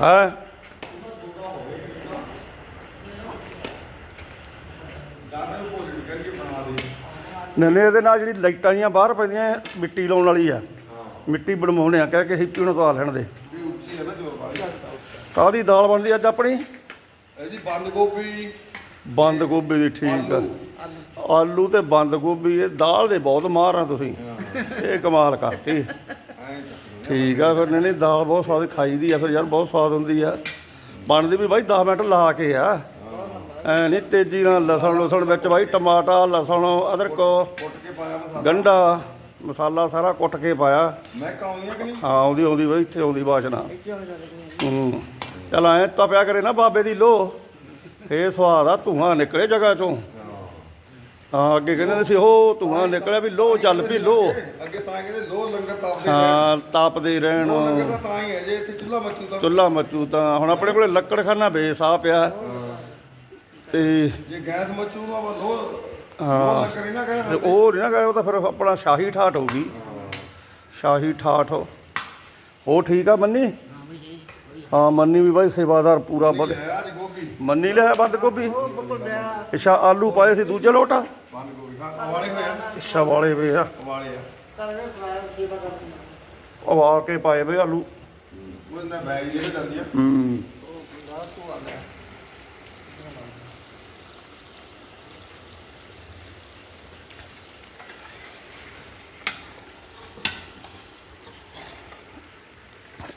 ਹੈ ਨਨੇ ਇਹਦੇ ਨਾਲ ਜਿਹੜੀ ਲਾਈਟਾਂ ਜੀਆਂ ਬਾਹਰ ਪੈਂਦੀਆਂ ਮਿੱਟੀ ਲਾਉਣ ਵਾਲੀ ਆ। ਮਿੱਟੀ ਬਣਵਾਉਣੇ ਆ ਕਹਿ ਕੇ ਹਿੱਪੀ ਨੂੰ ਤਾਂ ਲੈਣ ਦੇ। ਕਾਹਦੀ ਦਾਲ ਬਣਦੀ ਅੱਜ ਆਪਣੀ? ਇਹਦੀ ਬੰਦ ਗੋਭੀ। ਬੰਦ ਗੋਭੀ ਦੀ ਠੀਕ ਆ। ਆਲੂ ਤੇ ਬੰਦ ਗੋਭੀ ਇਹ ਦਾਲ ਦੇ ਬਹੁਤ ਮਾਰ ਆ ਤੁਸੀਂ। ਇਹ ਕਮਾਲ ਕਰਤੀ। ਠੀਕ ਆ ਫਿਰ ਨਹੀਂ ਨਹੀਂ ਦਾਲ ਬਹੁਤ ਸਵਾਦ ਖਾਈਦੀ ਆ ਫਿਰ ਯਾਰ ਬਹੁਤ ਸਵਾਦ ਹੁੰਦੀ ਆ। ਬਣਦੀ ਵੀ ਬਾਈ 10 ਮਿੰਟ ਲਾ ਕੇ ਆ। ਐ ਨਹੀਂ ਤੇਜ਼ੀ ਨਾਲ ਲਸਣ ਲਸਣ ਵਿੱਚ ਬਾਈ ਟਮਾਟਰ ਲਸਣ ਅਦਰਕ ਕੁੱਟ ਕੇ ਪਾਇਆ ਮਸਾਲਾ ਗੰਢਾ ਮਸਾਲਾ ਸਾਰਾ ਕੁੱਟ ਕੇ ਪਾਇਆ। ਮੈਂ ਕਾਉਂਦੀਆਂ ਕਿ ਨਹੀਂ? ਹਾਂ ਆਉਂਦੀ ਆਉਂਦੀ ਬਾਈ ਇੱਥੇ ਆਉਂਦੀ ਬਾਸ਼ਨਾ ਹੂੰ ਚਲ ਐ ਤਪਿਆ ਕਰੇ ਨਾ ਬਾਬੇ ਦੀ ਲੋ ਫੇਰ ਸਵਾਦ ਆ ਧੂਆਂ ਨਿਕਲੇ ਜਗ੍ਹਾ ਚੋਂ। ਹਾਂ ਅੱਗੇ ਕਹਿੰਦੇ ਸੀ ਉਹ ਧੂਆਂ ਨਿਕਲਿਆ ਵੀ ਲੋ ਚੱਲ ਪਈ ਲੋ। ਅੱਗੇ ਤਾਂ ਕਹਿੰਦੇ ਲੋ ਲੰਗਰ ਤਾਪਦੇ ਹਾਂ ਤਪਦੇ ਰਹਿਣ। ਲੰਗਰ ਤਾਂ ਤਾਂ ਹੀ ਹੈ ਜੇ ਇੱਥੇ ਚੁੱਲ੍ਹਾ ਮੱਚੂ ਤਾਂ। ਚੁੱਲਾ ਮੱਚੂ ਤਾਂ ਹੁਣ ਆਪਣੇ ਕੋਲੇ ਲੱਕੜਖਾਨਾ ਬੇਸ ਪਿਆ। ਤੇ ਜੇ ਗੈਸ ਮੱਚੂ ਨੂੰ ਹਾਂ। ਤੇ ਉਹ ਨਹੀਂ ਨਾ ਗਏ ਉਹ ਤਾਂ ਫਿਰ ਆਪਣਾ ਸ਼ਾਹੀ ਠਾਠ ਹੋਊਗੀ। ਸ਼ਾਹੀ ਠਾਠ। ਉਹ ਠੀਕ ਆ ਮੰਨੀ? ਹਾਂ ਮੰਨੀ ਵੀ ਬਾਈ ਸੇਵਾਦਾਰ ਪੂਰਾ ਵਧ। ਅੱਜ ਗੋਭੀ। ਮੰਨੀ ਲਿਆ ਬੰਦ ਗੋਭੀ? ਅੱਛਾ ਆਲੂ ਪਾਏ ਸੀ ਦੂਜੇ ਲੋਟਾ? ਬੰਦ ਗੋਭੀ ਹਾਂ ਵਾਲੇ ਹੋਏ ਆ। ਅੱਛਾ ਵਾਲੇ ਵੇ ਆ। ਵਾਲੇ ਆ। ਉਵਾ ਕੇ ਪਾਏ ਵੇ ਆਲੂ। ਉਹ ਨਾ ਬੈਗ ਜਿਹੜੇ ਜਾਂਦੀ ਆ। ਹੂੰ।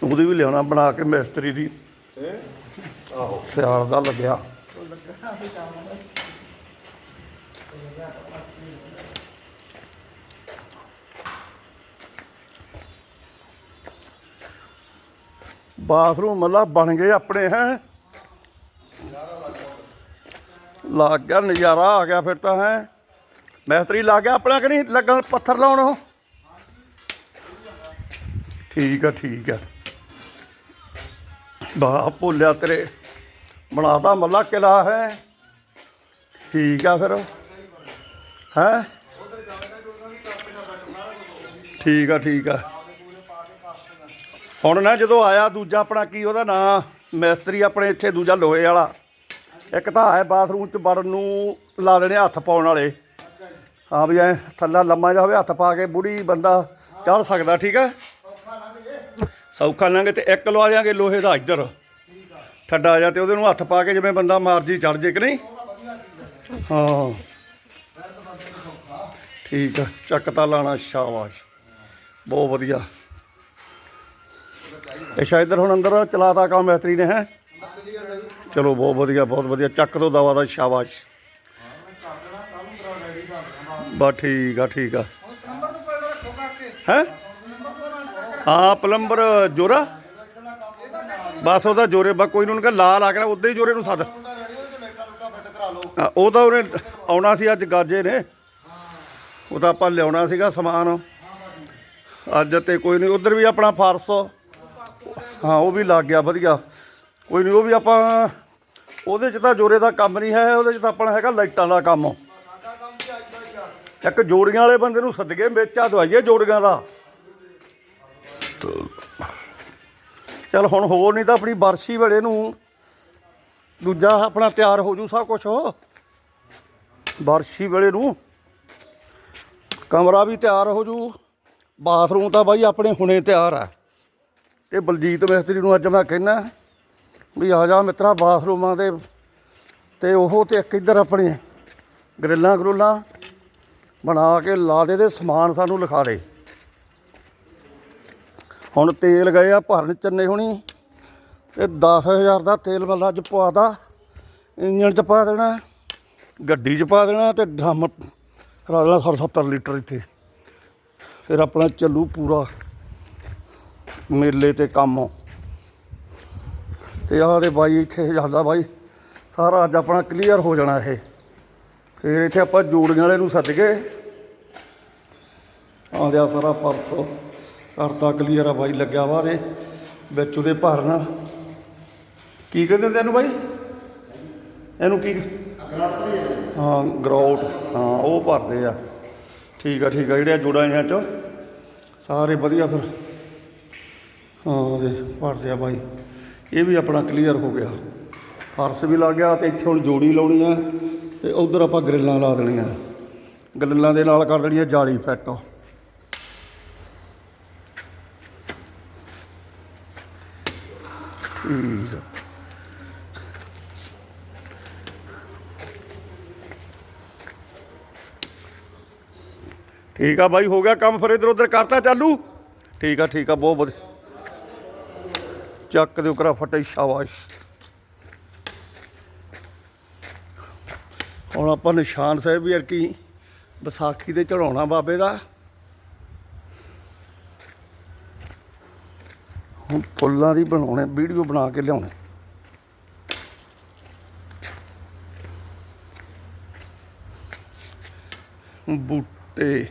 ਉਹਦੀ ਵੀ ਲਿਆਉਣਾ ਬਣਾ ਕੇ ਮਿਸਤਰੀ ਦੀ। ਆਹੋ। ਸਿਆਲ ਦਾ ਲੱਗਿਆ। ਬਾਥਰੂਮ ਮੱਲਾ ਬਣ ਗਏ ਆਪਣੇ ਹੈ? ਲੱਗ ਗਿਆ ਨਜ਼ਾਰਾ ਆ ਗਿਆ ਫਿਰ ਤਾਂ ਹੈ? ਮਿਸਤਰੀ ਲੱਗ ਗਿਆ ਆਪਣਾ ਕਿ ਨਹੀਂ? ਲੱਗਣ ਪੱਥਰ ਲਾਉਣ ਉਹ? ਠੀਕ ਆ ਠੀਕ ਆ। ਬਾ ਭੁੱਲਿਆ ਤੇਰੇ, ਬਣਾਤਾ ਮੱਲਾ ਕਿਲਾ ਹੈ। ਠੀਕ ਆ ਫਿਰ। ਹੈ? ਠੀਕ ਆ ਠੀਕ ਆ। ਹੁਣ ਨਾ ਜਦੋਂ ਆਇਆ ਦੂਜਾ ਆਪਣਾ ਕੀ ਉਹਦਾ ਨਾਂ? ਮਿਸਤਰੀ ਆਪਣੇ ਇੱਥੇ ਦੂਜਾ ਲੋਹੇ ਵਾਲਾ। ਇੱਕ ਤਾਂ ਹੈ ਬਾਥਰੂਮ ਚ ਵੜਨ ਨੂੰ ਲਾ ਦੇਣੇ ਹੱਥ ਪਾਉਣ ਵਾਲੇ। ਹਾਂ ਵੀ ਐ ਥੱਲਾ ਲੰਮਾ ਜਿਹਾ ਹੋਵੇ, ਹੱਥ ਪਾ ਕੇ ਬੁੜੀ ਬੰਦਾ ਚੜ ਸਕਦਾ, ਠੀਕ ਹੈ ਸੌਖਾ ਲਾਂਗੇ ਤੇ ਇੱਕ ਲਵਾ ਦਿਆਂਗੇ ਲੋਹੇ ਦਾ ਇੱਧਰ। ਠੱਡਾ ਜਾ ਤੇ ਉਹਦੇ ਨੂੰ ਹੱਥ ਪਾ ਕੇ ਜਿਵੇਂ ਬੰਦਾ ਮਰਜ਼ੀ ਚੜ ਜੇ ਕਿ ਨਹੀਂ? ਹਾਂ। ਠੀਕ ਆ, ਚੱਕ ਤਾਂ ਲਾਣਾ ਸ਼ਾਬਾਸ਼। ਬਹੁਤ ਵਧੀਆ। ਅੱਛਾ ਇੱਧਰ ਹੁਣ ਅੰਦਰ ਚਲਾਤਾ ਕੰਮ ਮਿਸਤਰੀ ਨੇ, ਹੈ? ਚਲੋ, ਬਹੁਤ ਵਧੀਆ ਬਹੁਤ ਵਧੀਆ। ਚੱਕ ਤੋਂ ਦਵਾ ਦਾ ਸ਼ਾਬਾਸ਼। ਬਾ ਠੀਕ ਆ ਠੀਕ ਆ। ਹੈ? ਹਾਂ ਪਲੰਬਰ ਜੋਰਾ? ਬਸ ਉਹਦਾ ਜੋਰੇ ਬਾ ਕੋਈ ਨੂੰ ਉਹਨੂੰ ਕਹਿ ਲਾ ਲਾ ਕੇ ਉਦਾਂ ਹੀ ਜੋਰੇ ਨੂੰ ਸੱਦ। ਹਾਂ, ਉਹ ਤਾਂ ਉਹਨੇ ਆਉਣਾ ਸੀ ਅੱਜ ਗਾਜੇ ਨੇ। ਉਹ ਤਾਂ ਆਪਾਂ ਲਿਆਉਣਾ ਸੀਗਾ ਸਮਾਨ। ਅੱਜ ਤੇ ਕੋਈ ਨਹੀਂ ਉਧਰ ਵੀ ਆਪਣਾ ਫਾਰਸ। ਹਾਂ ਉਹ ਵੀ ਲੱਗ ਗਿਆ ਵਧੀਆ। ਕੋਈ ਨਹੀਂ ਉਹ ਵੀ ਆਪਾਂ ਉਹਦੇ 'ਚ ਤਾਂ ਜੋਰੇ ਦਾ ਕੰਮ ਨਹੀਂ ਹੈ ਉਹਦੇ 'ਚ ਤਾਂ ਆਪਣਾ ਹੈਗਾ ਲਾਈਟਾਂ ਦਾ ਕੰਮ। ਇੱਕ ਜੋੜੀਆਂ ਵਾਲੇ ਬੰਦੇ ਨੂੰ ਸੱਦਗੇ ਮੇਚਾ ਦਵਾਈਏ ਜੋੜੀਆਂ ਦਾ। ਚਲ ਹੁਣ ਹੋਰ ਨਹੀਂ ਤਾਂ ਆਪਣੀ ਬਰਸ਼ੀ ਵੇਲੇ ਨੂੰ ਦੂਜਾ ਆਪਣਾ ਤਿਆਰ ਹੋ ਜੂ ਸਭ ਕੁਝ ਬਰਸ਼ੀ ਵੇਲੇ ਨੂੰ ਕਮਰਾ ਵੀ ਤਿਆਰ ਹੋ ਜੂ। ਬਾਥਰੂਮ ਤਾਂ ਬਾਈ ਆਪਣੇ ਹੁਣੇ ਤਿਆਰ ਆ। ਤੇ ਬਲਜੀਤ ਮਿਸਤਰੀ ਨੂੰ ਅੱਜ ਮੈਂ ਕਹਿੰਦਾ ਵੀ ਆ ਜਾ ਮਿੱਤਰਾ ਬਾਥਰੂਮਾਂ ਦੇ ਤੇ ਉਹ ਤੇ ਇੱਕ ਇੱਧਰ ਆਪਣੇ ਗਰਿੱਲਾਂ ਗਰੁੱਲਾਂ ਬਣਾ ਕੇ ਲਾ ਦੇ ਤੇ ਸਮਾਨ ਸਾਨੂੰ ਲਿਖਾ ਦੇ। ਹੁਣ ਤੇਲ ਗਏ ਆ ਭਰਨ ਚੰਨੇ ਹੁਣੀ। ਤੇ 10000 ਦਾ ਤੇਲ ਮੱਲਾ ਚ ਪਵਾਦਾ ਇੰਜਣ ਚ ਪਾ ਦੇਣਾ, ਗੱਡੀ ਚ ਪਾ ਦੇਣਾ ਤੇ ਡਰਮ ਰਾਲਾ 70 ਲੀਟਰ ਇੱਥੇ। ਫਿਰ ਆਪਣਾ ਚੱਲੂ ਪੂਰਾ ਮੇਲੇ ਤੇ ਕੰਮ। ਤੇ ਆਹ ਦੇ ਬਾਈ ਇੱਥੇ ਜਾਂਦਾ ਬਾਈ, ਸਾਰਾ ਅੱਜ ਆਪਣਾ ਕਲੀਅਰ ਹੋ ਜਾਣਾ ਇਹ। ਫਿਰ ਇੱਥੇ ਆਪਾਂ ਜੋੜੀਆਂ ਵਾਲੇ ਨੂੰ ਸੱਦ ਕੇ ਆਂਦਿਆ ਸਾਰਾ ਪਰਸੋਂ ਕਰਤਾ ਕਲੀਅਰ ਆ ਬਾਈ, ਲੱਗਿਆ ਵਾ ਦੇ ਵਿੱਚ ਉਹਦੇ ਭਰਨ ਕੀ ਕਹਿੰਦੇ ਇਹਨੂੰ ਬਾਈ? ਇਹਨੂੰ ਕੀ ਹਾਂ ਗਰਾਊਟ ਹਾਂ, ਉਹ ਭਰਦੇ ਆ। ਠੀਕ ਆ ਠੀਕ ਆ ਜਿਹੜੇ ਆ ਜੋੜਾਂ ਇਹਨਾਂ ਚ। ਸਾਰੇ ਵਧੀਆ ਫਿਰ। ਹਾਂ ਦੇ ਭਰਦੇ ਆ ਬਾਈ। ਇਹ ਵੀ ਆਪਣਾ ਕਲੀਅਰ ਹੋ ਗਿਆ। ਫਰਸ਼ ਵੀ ਲੱਗ ਗਿਆ ਤੇ ਇੱਥੇ ਹੁਣ ਜੋੜੀ ਲਾਉਣੀ ਆ ਤੇ ਉਧਰ ਆਪਾਂ ਗ੍ਰਿਲਾਂ ਲਾ ਦੇਣੀਆਂ। ਗ੍ਰਿਲਾਂ ਦੇ ਨਾਲ ਕਰ ਦੇਣੀ ਆ ਜਾਲੀ ਫਿੱਟ। ਠੀਕ ਆ ਠੀਕ ਆ ਬਾਈ ਹੋ ਗਿਆ ਕੰਮ ਫਿਰ ਇਧਰ ਉਧਰ ਕਰਤਾ ਚਾਲੂ? ਠੀਕ ਆ ਠੀਕ ਆ ਬਹੁਤ ਵਧੀਆ। ਚੱਕ ਦਿਓ ਕਰਾ ਫਟੇ ਸ਼ਾਬਾਸ਼। ਹੁਣ ਆਪਾਂ ਨਿਸ਼ਾਨ ਸਾਹਿਬ ਵੀ ਅਰਕੀ ਵਿਸਾਖੀ ਤੇ ਚੜਾਉਣਾ ਬਾਬੇ ਦਾ। ਹੁਣ ਫੁੱਲਾਂ ਦੀ ਬਣਾਉਣੇ ਵੀਡੀਓ ਬਣਾ ਕੇ ਲਿਆਉਣੇ। ਬੂਟੇ।